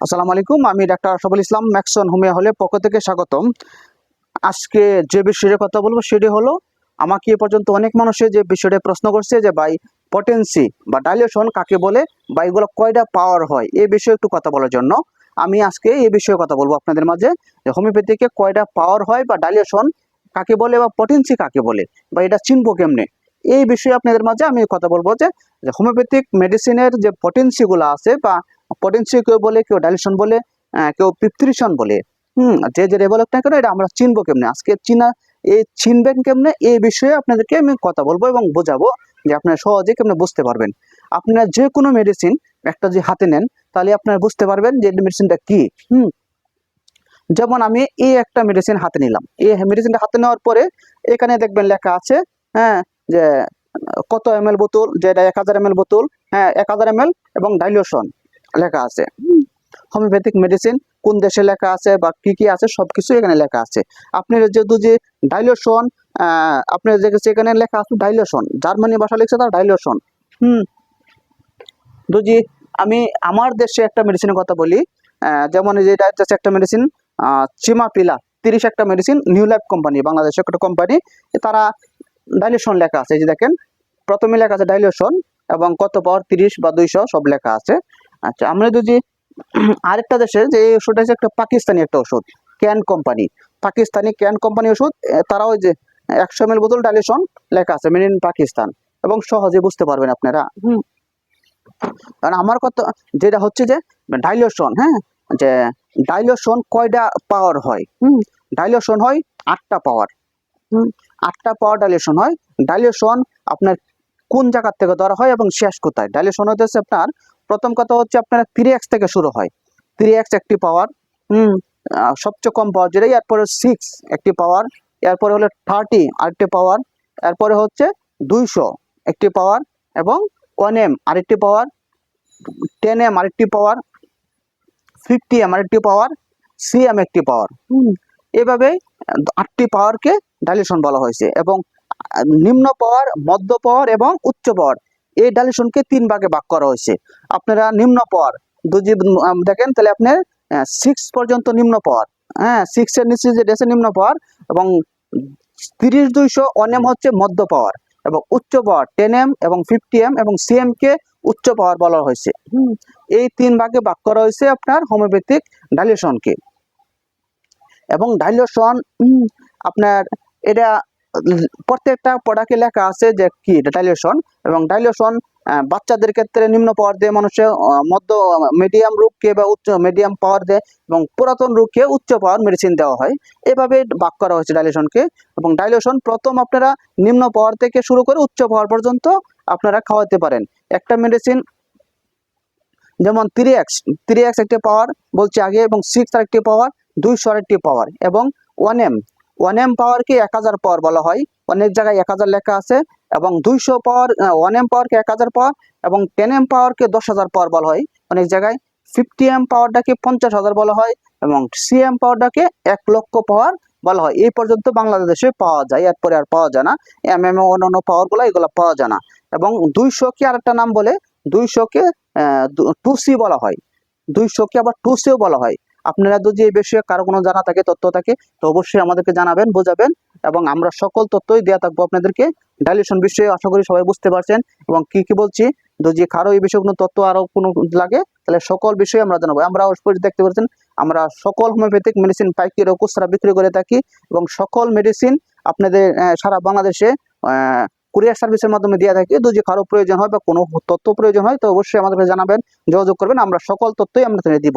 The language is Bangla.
আসসালামু আলাইকুম, আমি ডাক্তার আশরাফুল ইসলাম, ম্যাক্সন হোমিয়া হলে পক্ষ থেকে স্বাগতম। আজকে যে বিষয়ে কথা বলব সেটি হলো, আমাকে এ পর্যন্ত অনেক মানুষে যে বিষয়টা প্রশ্ন করছে যে ভাই পটেন্সি বা ডাইলেশন কাকে বলে, বা এগুলো কয়টা পাওয়ার হয়, এ বিষয়ে একটু কথা বলার জন্য। আমি আজকে এই বিষয়ে কথা বলব আপনাদের মাঝে, যে হোমিওপ্যাথিকে কয়টা পাওয়ার হয় বা ডাইলেশন কাকে বলে বা পটেন্সি কাকে বলে, বা এটা চিনবো কেমনে? এই বিষয়ে আপনাদের মাঝে আমি কথা বলব যে হোমিওপ্যাথিক মেডিসিনের যে পটেন্সিগুলো আছে বা পটেন্সি কেউ বলে, কেউ ডাইলেশন বলে কেউ প্রিপট্রিশন বলে। হুম, যে যে ডেভেলপ না কেন, এটা আমরা চিনবো কেমনে? আজকে চিনা এই চিনবেন কেমনে? এই বিষয়ে আপনাদেরকে আমি কথা বলব এবং বোঝাবো যে আপনারা সহজে কেমনে বুঝতে পারবেন। আপনারা যে কোনো মেডিসিন একটা যে হাতে নেন, তাহলে আপনারা বুঝতে পারবেন যে মেডিসিনটা কি। হুম, যেমন আমি এই একটা মেডিসিন হাতে নিলাম। এই মেডিসিনটা হাতে নেওয়ার পরে এখানে দেখবেন লেখা আছে হ্যাঁ যে কত এম এল বোতল, যেটা এক হাজার এম এল বোতল হ্যাঁ এক হাজার এম এল এবং ডাইলিউশন। লেখা আছে। হোমিওপ্যাথিক মেডিসিন কোন দেশে লেখা আছে বা কি কি আছে সব কিছু এখানে লেখা আছে। আপনার যেহেতু যে ডাইলেশন আপনার যে এখানে লেখা আছে ডাইলেশন জার্মানি ভাষা লিখছে তার ডাইলেশন হুম। যদি আমি আমার দেশে একটা মেডিসিনের কথা বলি যেমন এই যে এটা হচ্ছে একটা মেডিসিন চিমাপিলা তিরিশ একটা মেডিসিন নিউ লাইফ কোম্পানি বাংলাদেশের একটা কোম্পানি তারা ডাইলেশন লেখা আছে, এই যে দেখেন। প্রথমে লেখা আছে ডাইলেশন এবং কত পাওয়ার তিরিশ বা দুইশো, সব লেখা আছে। আচ্ছা আমরা যদি আরেকটা দেশে যে ওষুধটা হচ্ছে একটা পাকিস্তানি একটা ওষুধ ক্যান কোম্পানি। পাকিস্তানি ক্যান কোম্পানি ওষুধ এ, তারাও ওই যে একশো এম এল বোতল ডাইলেশন লেখা আছে মেড ইন পাকিস্তান। এবং সহজে বুঝতে পারবেন আপনারা। হুম। কারণ আমার কথা যেটা হচ্ছে যে ডাইলেশন হ্যাঁ? যে ডাইলেশন কয়টা পাওয়ার হয়? হুম। ডাইলেশন হয় আটটা পাওয়ার। হুম। আটটা পাওয়ার ডাইলেশন হয়। ডাইলেশন আপনার কোন জায়গার থেকে ধরা হয় এবং শেষ কোথায়? ডাইলেশন হচ্ছে আপনার প্রথম কথা হচ্ছে আপনার থ্রি এক্স থেকে শুরু হয়। থ্রি এক্স একটি পাওয়ার হুম সবচেয়ে কম পাওয়ার যেটা এরপরে সিক্স একটি পাওয়ার এরপরে হলো থার্টি আরেকটি পাওয়ার এরপরে হচ্ছে দুইশো একটি পাওয়ার এবং ওয়ান এম আরেকটি পাওয়ার টেন এম আরেকটি পাওয়ার ফিফটি এম আরেকটি পাওয়ার সি এম একটি পাওয়ার এভাবে আটটি পাওয়ারকে ডাইলেশন বলা হয়েছে এবং নিম্ন পাওয়ার মধ্য পাওয়ার এবং উচ্চ পাওয়ার এই ডাইলেশনকে তিন ভাগে ভাগ করা হয়েছে। আপনারা নিম্ন পাওয়ার যদি দেখেন, তাহলে আপনার সিক্স পর্যন্ত নিম্ন পাওয়ার হ্যাঁ সিক্সের নিচে যে ডেসে নিম্ন পাওয়ার এবং তিরিশ দুইশো অনেম হচ্ছে মধ্য পাওয়ার এবং উচ্চ পাওয়ার টেন এম এবং ফিফটি এম এবং সিএম কে উচ্চ পাওয়ার বলা হয়েছে। এই তিন ভাগে ভাগ করা হয়েছে আপনার হোমিওপ্যাথিক ডাইলেশনকে এবং ডাইলেশন আপনার, এটা প্রত্যেকটা প্রোডাক্টে লেখা আছে যে কি ডাইলেশন এবং ডাইলেশন বাচ্চাদের ক্ষেত্রে নিম্ন পাওয়ার দেয় মানুষের মধ্য মিডিয়াম রোগকে বা উচ্চ মিডিয়াম পাওয়ার দেয় এবং পুরাতন রোগকে উচ্চ পাওয়ার মেডিসিন দেওয়া হয়। এভাবে ভাগ করা হয়েছে ডাইলেশনকে এবং ডাইলেশন প্রথম আপনারা নিম্ন পাওয়ার থেকে শুরু করে উচ্চ পাওয়ার পর্যন্ত আপনারা খাওয়াতে পারেন। একটা মেডিসিন যেমন থ্রি এক্স থ্রি এক্স একটি পাওয়ার বলছি আগে এবং সিক্স আরেকটি পাওয়ার দুইশো আরেকটি পাওয়ার এবং ওয়ান এম ওয়ান এম পাওয়ারকে এক হাজার পাওয়ার বলা হয়। অনেক জায়গায় এক হাজার লেখা আছে এবং দুইশো পাওয়ার ওয়ান এম পাওয়ারকে এক হাজার পাওয়ার এবং টেন এম পাওয়ারকে দশ হাজার পাওয়ার বলা হয়। অনেক জায়গায় ফিফটি এম পাওয়ারটাকে পঞ্চাশ হাজার বলা হয় এবং সি এম পাওয়ারটাকে এক লক্ষ পাওয়ার বলা হয়। এই পর্যন্ত বাংলাদেশে পাওয়া যায়, এরপরে আর পাওয়া যায় না। এম এম অন্যান্য পাওয়ারগুলো এগুলো পাওয়া যায় না। এবং দুইশোকে আরেকটা নাম বলে দুইশোকে টু সি বলা হয়। দুইশোকে আবার টু সিও বলা হয়। আপনারা যদি এই বিষয়ে কারও কোনো জানা থাকে, তথ্য থাকে, তো অবশ্যই আমাদেরকে জানাবেন, বোঝাবেন এবং আমরা সকল তথ্যই দেওয়া থাকব আপনাদেরকে। ডাইলেশন বিষয়ে আশা করি সবাই বুঝতে পারছেন এবং কি কি বলছি। যদি কারও এই বিষয়ে কোনো তথ্য আরও কোনো লাগে, তাহলে সকল বিষয়ে আমরা জানাব। আমরা অবশ্যই দেখতে পাচ্ছেন, আমরা সকল হোমিওপ্যাথিক মেডিসিন, পাইকারি ও খুচরা বিক্রি করে থাকি এবং সকল মেডিসিন আপনাদের সারা বাংলাদেশে কুরিয়ার সার্ভিসের মাধ্যমে দিয়ে থাকি। যদি কারও প্রয়োজন হয় বা কোনো তথ্য প্রয়োজন হয়, তো অবশ্যই আমাদেরকে জানাবেন, যোগাযোগ করবেন, আমরা সকল তথ্যই আমরা দিব।